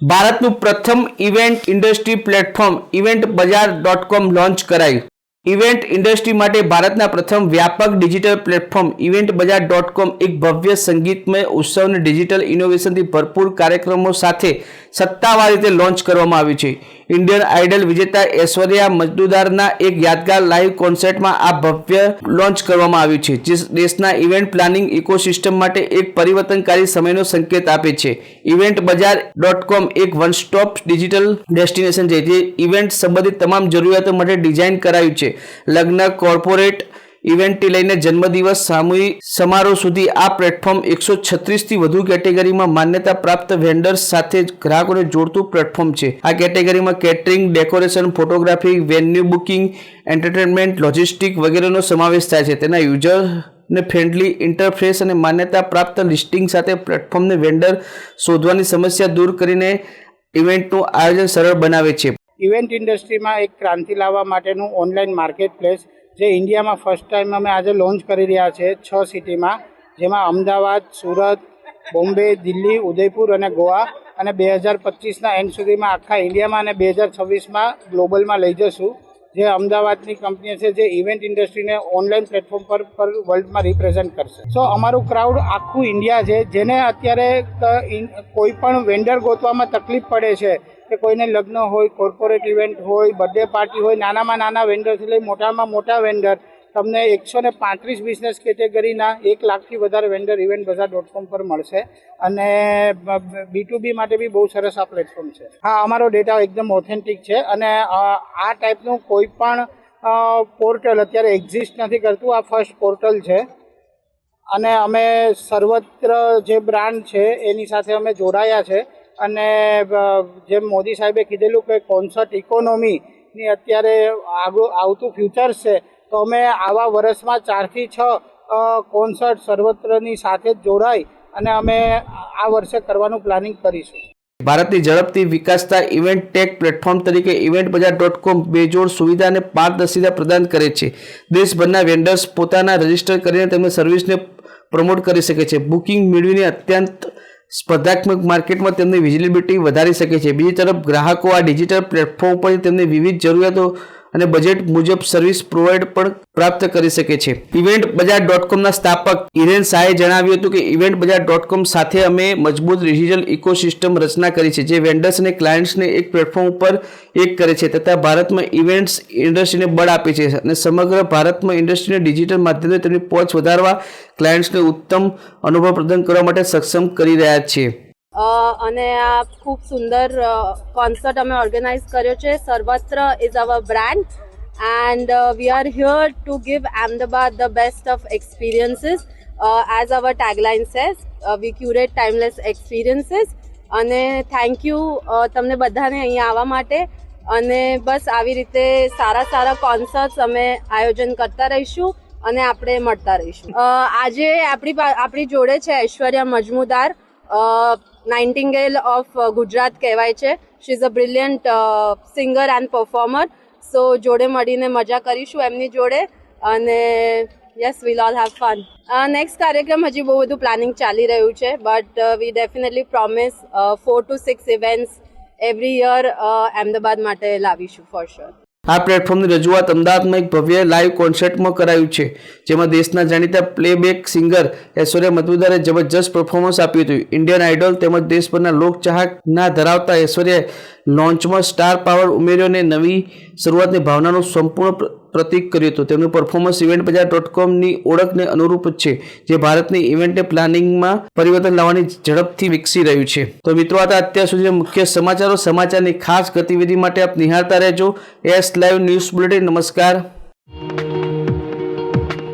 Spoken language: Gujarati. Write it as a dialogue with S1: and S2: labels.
S1: ભારતનું પ્રથમ event industry platform event Bazaar dot com launch કરાયું. ઇવેન્ટ ઇન્ડસ્ટ્રી માટે ભારતના પ્રથમ વ્યાપક digital platform event Bazaar dot com એક ભવ્ય સંગીતમય ઉત્સવને ડિજિટલ ઇનોવેશનથી ભરપૂર કાર્યક્રમો સાથે સત્તાવાર રીતે લોન્ચ કરવામાં આવ્યું છે. ઇન્ડિયન આઇડલ વિજેતા ઐશ્વર્યા મજદુદારના એક યાદગાર લાઈવ કોન્સર્ટમાં આ ભવ્ય લોન્ચ કરવામાં આવ્યું છે, જે દેશના ઇવેન્ટ પ્લાનિંગ ઇકોસિસ્ટમ માટે એક પરિવર્તનકારી સમયનો સંકેત આપે છે. ઇવેન્ટ બજાર ડોટ કોમ એક વન સ્ટોપ ડિજિટલ ડેસ્ટિનેશન છે, જે ઇવેન્ટ સંબંધિત તમામ જરૂરિયાતો માટે ડિઝાઇન કરાયું છે. લગ્ન, કોર્પોરેટ ઇવેન્ટથી લઈને જન્મદિવસ, સામૂહિક સમારોહ સુધી આ પ્લેટફોર્મ એકસો છત્રીસથી વધુ કેટેગરીમાં માન્યતા પ્રાપ્ત વેન્ડર્સ સાથે ગ્રાહકોને જોડતું પ્લેટફોર્મ છે. આ કેટેગરીમાં catering decoration photography venue booking entertainment logistic વગેરેનો સમાવેશ થાય છે. તેના યુઝર ને ફ્રેન્ડલી ઇન્ટરફેસ અને માન્યતા પ્રાપ્ત લિસ્ટિંગ સાથે પ્લેટફોર્મને વેન્ડર શોધવાની સમસ્યા દૂર કરીને ઇવેન્ટનું આયોજન સરળ બનાવે છે.
S2: ઇવેન્ટ ઇન્ડસ્ટ્રીમાં એક ક્રાંતિ લાવવા માટેનું ઓનલાઈન માર્કેટ પ્લેસ જે ઇન્ડિયામાં ફર્સ્ટ ટાઈમ અમે આજે લોન્ચ કરી રહ્યા છે છ સિટીમાં જેમાં અમદાવાદ, સુરત, બોમ્બે, દિલ્હી, ઉદયપુર અને ગોવા. અને બે હજાર પચીસના એન્ડ સુધીમાં આખા ઇન્ડિયામાં અને બે હજાર છવ્વીસમાં ગ્લોબલમાં લઈ જશું. જે અમદાવાદની કંપની છે, જે ઇવેન્ટ ઇન્ડસ્ટ્રીને ઓનલાઈન પ્લેટફોર્મ પર પર વર્લ્ડમાં રિપ્રેઝેન્ટ કરશે. સો અમારું ક્રાઉડ આખું ઇન્ડિયા છે. જેને અત્યારે કોઈ પણ વેન્ડર ગોતવામાં તકલીફ પડે છે કે કોઈને લગ્ન હોય કોર્પોરેટ ઇવેન્ટ હોય બર્થડે પાર્ટી હોય, નાનામાં નાના વેન્ડરથી લઈ મોટામાં મોટા વેન્ડર તમને એકસો ને પાંત્રીસ બિઝનેસ કેટેગરીના એક લાખથી વધારે વેન્ડર ઇવેન્ટ બજાર ડોટ કોમ પર મળશે. અને બી ટુ બી માટે બી બહુ સરસ આ પ્લેટફોર્મ છે. હા, અમારો ડેટા એકદમ ઓથેન્ટિક છે અને આ ટાઈપનું કોઈ પણ પોર્ટલ અત્યારે એક્ઝિસ્ટ નથી કરતું. આ ફર્સ્ટ પોર્ટલ છે. અને અમે સર્વત્ર જે બ્રાન્ડ છે, એની સાથે અમે જોડાયા છે. અને જેમ મોદી સાહેબે કીધેલું કે કોન્સર્ટ ઇકોનોમીની અત્યારે આગળ આવતું ફ્યુચર્સ છે, તો અમે આવા વર્ષમાં ચારથી છ કોન્સર્ટ સર્વત્રની સાથે જ જોડાય અને અમે આ વર્ષે કરવાનું પ્લાનિંગ કરીશું.
S1: ભારતની ઝડપથી વિકાસતા ઇવેન્ટ ટેક પ્લેટફોર્મ તરીકે ઇવેન્ટ બજાર ડોટ કોમ બેજોડ સુવિધા અને પારદર્શિતા પ્રદાન કરે છે. દેશભરના વેન્ડર્સ પોતાના રજિસ્ટર કરીને તેમની સર્વિસને પ્રમોટ કરી શકે છે. બુકિંગ મેળવીને અત્યંત સ્પર્ધાત્મક માર્કેટમાં તેમની વિઝિબિલિટી વધારી શકે છે. બીજી તરફ ગ્રાહકો આ ડિજિટલ પ્લેટફોર્મ પર તેમની વિવિધ જરૂરિયાતો અને બજેટ મુજબ સર્વિસ પ્રોવાઈડ પણ પ્રાપ્ત કરી શકે છે. ઇવેન્ટ બજાર ડોટ કોમના સ્થાપક ઇરેન શાહે જણાવ્યું હતું કે ઇવેન્ટ બજાર ડોટ કોમ સાથે અમે મજબૂત ડિજિટલ ઇકોસિસ્ટમ રચના કરી છે, જે વેન્ડર્સ અને ક્લાયન્ટ્સને એક પ્લેટફોર્મ ઉપર એક કરે છે તથા ભારતમાં ઇવેન્ટ્સ ઇન્ડસ્ટ્રીને બળ આપે છે અને સમગ્ર ભારતમાં ઇન્ડસ્ટ્રીને ડિજિટલ માધ્યમથી તેમની પહોંચ વધારવા ક્લાયન્ટ્સને ઉત્તમ અનુભવ પ્રદાન કરવા માટે સક્ષમ કરી રહ્યા છે.
S3: અને આ ખૂબ સુંદર કોન્સર્ટ અમે ઓર્ગેનાઇઝ કર્યો છે. Sarvatra is our brand and we are here to give Ahmedabad the best of experiences as our tagline says we curate timeless experiences અને થેન્ક યુ તમને બધાને અહીંયા આવવા માટે. અને બસ આવી રીતે સારા સારા કોન્સર્ટ્સ અમે આયોજન કરતા રહીશું અને આપણે મળતા રહીશું. આજે આપણી આપણી જોડે છે ઐશ્વર્યા મજમુદાર. નાઇન્ટિંગેલ ઓફ ગુજરાત કહેવાય છે. She is a brilliant singer and performer so જોડે મળીને મજા કરીશું એમની જોડે. અને yes we'll all have fun next કાર્યક્રમ હજી બહુ બધું પ્લાનિંગ ચાલી રહ્યું છે but we definitely promise four to six events every year Ahmedabad માટે લાવીશું ફોર શ્યોર
S1: આ પ્લેટફોર્મની રજૂઆત અમદાવાદમાં એક ભવ્ય લાઈવ કોન્સર્ટમાં કરાયું છે, જેમાં દેશના જાણીતા પ્લેબેક સિંગર ઐશ્વર્યા મધુદારે જબરજસ્ત પરફોર્મન્સ આપ્યું હતું. ઇન્ડિયન આઇડોલ તેમજ દેશભરના લોકચાહકના ધરાવતા ઐશ્વર્યાએ લોન્ચમાં સ્ટાર પાવર ઉમેર્યો અને નવી શરૂઆતની ભાવનાનું સંપૂર્ણ પ્ર- પ્રતીક કર્યું હતું. તેમનું પરફોર્મન્સ ઇવેન્ટ બજાર ડોટ કોમની ઓળખને અનુરૂપ છે, જે ભારતની ઇવેન્ટ પ્લાનિંગમાં પરિવર્તન લાવવાની ઝડપથી વિકસી રહ્યું છે. તો મિત્રો, આ અત્યાર સુધી મુખ્ય સમાચારો. સમાચારની ખાસ ગતિવિધિ માટે આપ નિહાળતા રહેજો. એસ લાઈવ ન્યૂઝ બુલેટિન નમસ્કાર.